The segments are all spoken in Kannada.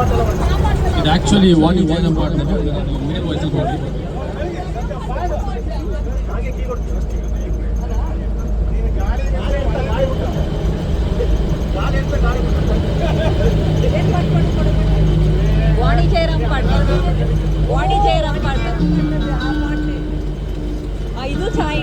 ಇದು ಆ್ಯಕ್ಚುಲಿ ವಾಣಿಜ್ಯನ ಮಾಡಿದ್ರೆ ಮೇಲೆ ವಯಸ್ಸಲ್ಲಿ ಮಾಡಿ ವಾಣಿಜ್ಯರಾಮ್ ಪಾಡ್ತಾರೆ ಇದು ಚಾಯ್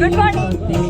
good morning.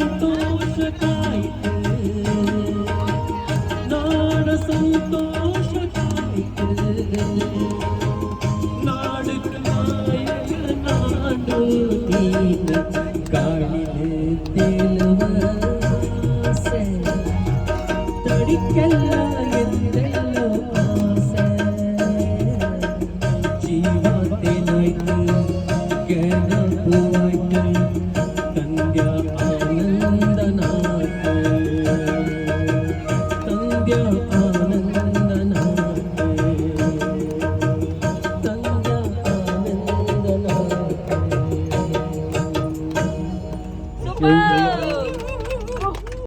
happy